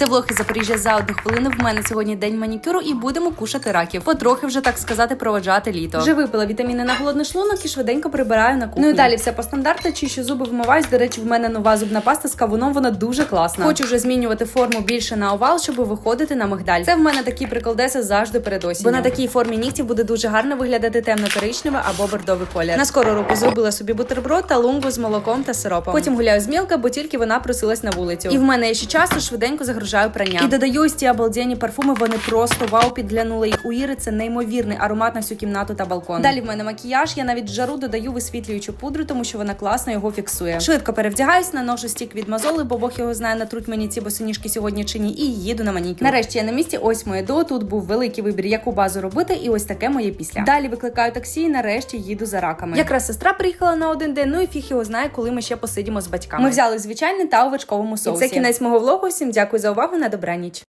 Це влог із Запоріжжя за одну хвилину. В мене сьогодні день манікюру і будемо кушати раків. Потрохи вже так сказати проводжати літо. Вже випила вітаміни на голодний шлунок і швиденько прибираю на кухні. Ну і далі все по стандарту. Чищу зуби вимиваюсь. До речі, в мене нова зубна паста з кавуном. Вона дуже класна. Хочу вже змінювати форму більше на овал, щоб виходити на мигдаль. Це в мене такі приколдеси завжди перед осінню. Бо на такій формі нігтів буде дуже гарно виглядати темно-коричневий або бордовий колір. На скору руку зробила собі бутерброд та лунгу з молоком та сиропом. Потім гуляю з мілка, бо тільки вона просилась на вулицю. І в мене ще часу швиденько загружаю прання. І додаю ось ці обалденні парфуми. Вони просто вау підглянули їх у Іри. Це неймовірний аромат на всю кімнату та балкон. Далі в мене макіяж. Я навіть жару додаю висвітлюючу пудру, тому що вона класно його фіксує. Швидко перевдягаюсь, наношу стік від мазоли, бо Бог його знає, натруть мені ці босоніжки сьогодні чи ні, і їду на манікюр. Нарешті я на місці. Ось моє до. Тут був великий вибір, яку базу робити, і ось таке моє після. Далі викликаю таксі. і Нарешті їду за раками. Якраз сестра приїхала на один день. Ну і фіг його знає, коли ми ще посидімо з батьками. Ми взяли звичайний та у вершковому соусі. І це кінець мого влогу. Всім дякую за увагу. На добраніч.